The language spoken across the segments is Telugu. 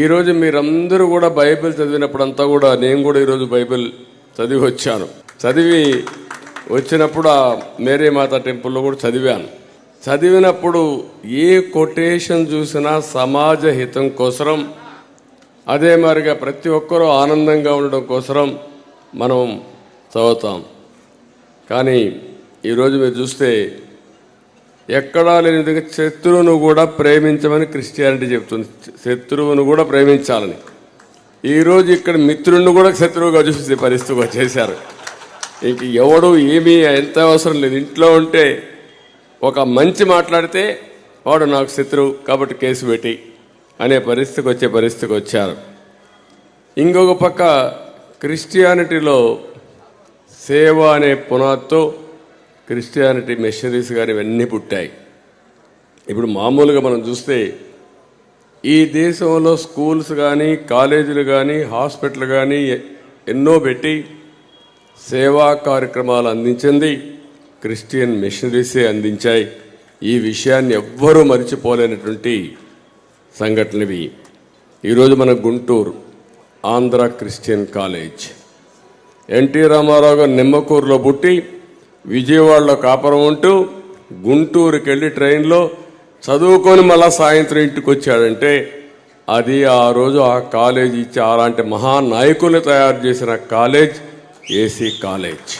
ఈరోజు మీరందరూ కూడా బైబిల్ చదివినప్పుడంతా కూడా నేను కూడా ఈరోజు బైబిల్ చదివి వచ్చాను. చదివి వచ్చినప్పుడు ఆ మేరీ మాత టెంపుల్లో కూడా చదివాను. చదివినప్పుడు ఏ కొటేషన్ చూసినా సమాజ హితం కోసరం అదే మరిగా ప్రతి ఒక్కరూ ఆనందంగా ఉండడం కోసరం మనం చదువుతాం. కానీ ఈరోజు మీరు చూస్తే ఎక్కడా లేని విధంగా శత్రువును కూడా ప్రేమించమని క్రిస్టియానిటీ చెప్తుంది శత్రువును కూడా ప్రేమించాలని. ఈరోజు ఇక్కడ మిత్రుడిని కూడా శత్రువుగా చూసే పరిస్థితి వచ్చేసారు ఇంక ఎవడు ఏమీ ఎంత అవసరం లేదు. ఇంట్లో ఉంటే ఒక మంచి మాట్లాడితే వాడు నాకు శత్రువు కాబట్టి కేసు పెట్టి అనే పరిస్థితికి వచ్చే పరిస్థితికి వచ్చారు. ఇంకొక పక్క క్రిస్టియానిటీలో సేవ అనే పునాదితో క్రిస్టియానిటీ మిషనరీస్ కానీ ఇవన్నీ పుట్టాయి. ఇప్పుడు మామూలుగా మనం చూస్తే ఈ దేశంలో స్కూల్స్ కానీ కాలేజీలు కానీ హాస్పిటల్ కానీ ఎన్నో పెట్టి సేవా కార్యక్రమాలు అందించింది. క్రిస్టియన్ మిషనరీసే అందించాయి. ఈ విషయాన్ని ఎవ్వరూ మర్చిపోలేనటువంటి సంఘటనవి. ఈరోజు మన Guntur Andhra Christian college. NT Rama Rao garu నిమ్మకూరులో పుట్టి విజయవాడలో కాపురం ఉంటూ గుంటూరుకి వెళ్ళి ట్రైన్లో చదువుకొని మళ్ళా సాయంత్రం ఇంటికి వచ్చాడంటే అది ఆ రోజు ఆ కాలేజ్ ఇచ్చి అలాంటి మహానాయకుల్ని తయారు చేసిన కాలేజ్ ఏసీ కాలేజ్.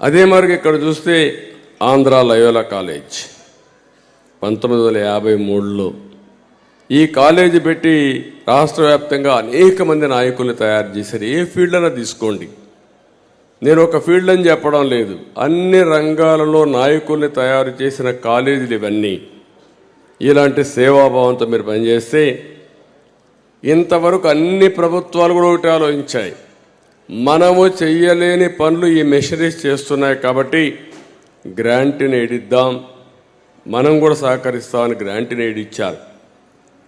అదే మరి ఇక్కడ చూస్తే ఆంధ్ర లయోలా కాలేజ్. పంతొమ్మిది వందల యాభై మూడులో ఈ కాలేజీ పెట్టి రాష్ట్ర వ్యాప్తంగా అనేక మంది నాయకుల్ని తయారు చేశారు. ఏ ఫీల్డ్ అయినా తీసుకోండి. నేను ఒక ఫీల్డ్ అని చెప్పడం లేదు. అన్ని రంగాలలో నాయకుల్ని తయారు చేసిన కాలేజీలు ఇవన్నీ. ఇలాంటి సేవాభావంతో మీరు పనిచేస్తే ఇంతవరకు అన్ని ప్రభుత్వాలు కూడా ఒకటి ఆలోచించాయి. మనము చెయ్యలేని పనులు ఈ మెషరీస్ చేస్తున్నాయి కాబట్టి గ్రాంట్ని ఏడిద్దాం. మనం కూడా సహకరిస్తామని గ్రాంట్ని ఏడిచ్చారు.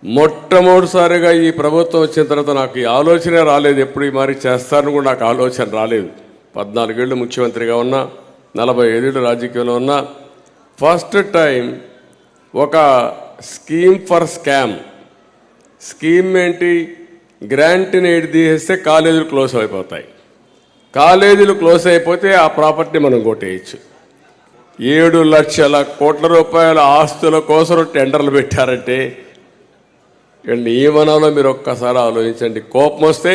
మొట్టమొదటిసారిగా ఈ ప్రభుత్వం వచ్చిన తర్వాత నాకు ఈ ఆలోచనే రాలేదు. ఎప్పుడు ఈ మరి చేస్తారని కూడా నాకు ఆలోచన రాలేదు. పద్నాలుగేళ్ళు ముఖ్యమంత్రిగా ఉన్నా నలభై ఐదేళ్ళు రాజకీయంలో ఉన్నా ఫస్ట్ టైం ఒక స్కీమ్ ఫర్ స్కామ్. స్కీమ్ ఏంటి? గ్రాంట్ని ఎయిడ్ తీసేస్తే కాలేజీలు క్లోజ్ అయిపోతాయి. కాలేజీలు క్లోజ్ అయిపోతే ఆ ప్రాపర్టీ మనం కొట్టేయచ్చు. ఏడు లక్షల కోట్ల రూపాయల ఆస్తుల కోసం టెండర్లు పెట్టారంటే వీళ్ళని మీరు ఒక్కసారి ఆలోచించండి. కోపం వస్తే